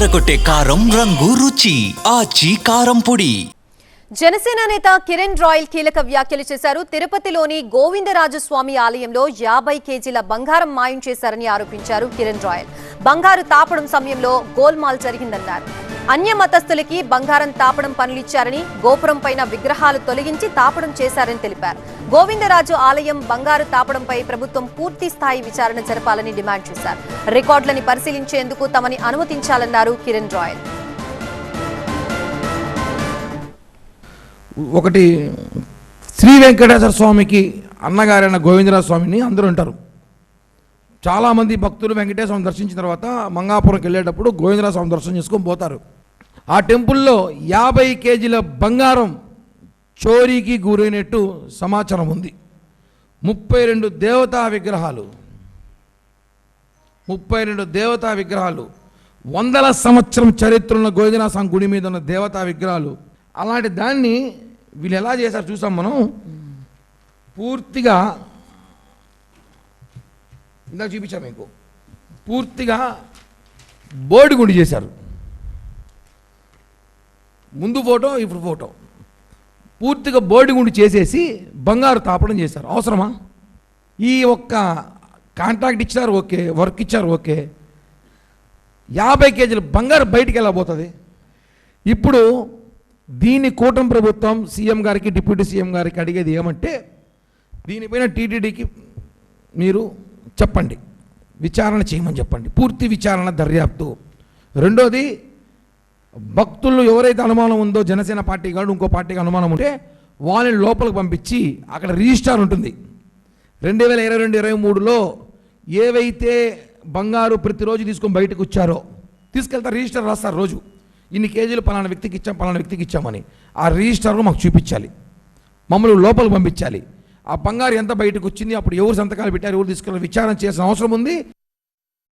ఎర్రగొట్టే కారం రంగు రుచి ఆచి కారం పొడి. జనసేన నేత కిరణ్ రాయల్ కీలక వ్యాఖ్యలు చేశారు. తిరుపతిలోని గోవిందరాజస్వామి ఆలయంలో యాభై కేజీల బంగారం మాయం చేశారని ఆరోపించారు కిరణ్ రాయల్. బంగారు తాపడం సమయంలో గోల్మాల్ జరిగిందన్నారు. అన్య మతస్థులకి బంగారం తాపడం పనులిచ్చారని గోపురం పైన విగ్రహాలు తొలగించి తాపడం చేశారని తెలిపారు. గోవిందరాజు ఆలయం బంగారు తాపడంపై ప్రభుత్వం పూర్తి స్థాయి విచారణ జరపాలని డిమాండ్ చేశారు. రికార్డులని పరిశీలించేందుకు తమని అనుమతించాలన్నారు కిరణ్ రాయల్. ఒకటి శ్రీ వెంకటేశ్వర స్వామికి అన్నగారైన గోవిందరాజ స్వామిని అందరూ ఉంటారు చాలామంది భక్తులు వెంకటేశ్వర దర్శించిన తర్వాత మంగాపురంకి వెళ్ళేటప్పుడు గోవిందరాజ స్వామి దర్శనం చేసుకొని పోతారు. ఆ టెంపుల్లో యాభై కేజీల బంగారం చోరీకి గురైనట్టు సమాచారం ఉంది. ముప్పై రెండు దేవతా విగ్రహాలు ముప్పై రెండు దేవతా విగ్రహాలు వందల సంవత్సరం చరిత్ర ఉన్న గుడి మీద ఉన్న దేవతా విగ్రహాలు అలాంటి దాన్ని వీళ్ళు ఎలా చేశారు చూసాం మనం? పూర్తిగా ఇందాక చూపించాం మీకు. పూర్తిగా బోర్డు చేశారు. ముందు ఫోటో ఇప్పుడు ఫోటో. పూర్తిగా బోర్డు గుండి చేసేసి బంగారు తాపడం చేశారు. అవసరమా? ఈ ఒక్క కాంట్రాక్ట్ ఇచ్చారు ఓకే. వర్క్ ఇచ్చారు ఓకే. యాభై కేజీలు బంగారు బయటికి వెళ్ళబోతుంది ఇప్పుడు దీన్ని కూటమి ప్రభుత్వం సీఎం గారికి డిప్యూటీ సీఎం గారికి అడిగేది ఏమంటే దీనిపైన టీటీడీకి మీరు చెప్పండి. విచారణ చేయమని చెప్పండి. పూర్తి విచారణ దర్యాప్తు. రెండోది భక్తులు ఎవరైతే అనుమానం ఉందో జనసేన పార్టీ కాదు ఇంకో పార్టీకి అనుమానం ఉంటే వాళ్ళని లోపలికి పంపించి అక్కడ రిజిస్టార్ ఉంటుంది. రెండు వేల ఇరవై రెండు ఇరవై మూడులో ఏవైతే బంగారు ప్రతిరోజు తీసుకొని బయటకు వచ్చారో తీసుకెళ్తారు రిజిస్టర్ రాస్తారు రోజు. ఇన్ని కేజీలు పలానా వ్యక్తికి ఇచ్చాం పలానా వ్యక్తికి ఇచ్చామని. ఆ రిజిస్టర్ను మాకు చూపించాలి. మమ్మల్ని లోపలికి పంపించాలి. ఆ బంగారు ఎంత బయటకు వచ్చింది అప్పుడు ఎవరు సంతకాలు పెట్టారు ఎవరు తీసుకెళ్ళారు విచారణ చేయాల్సిన అవసరం ఉంది.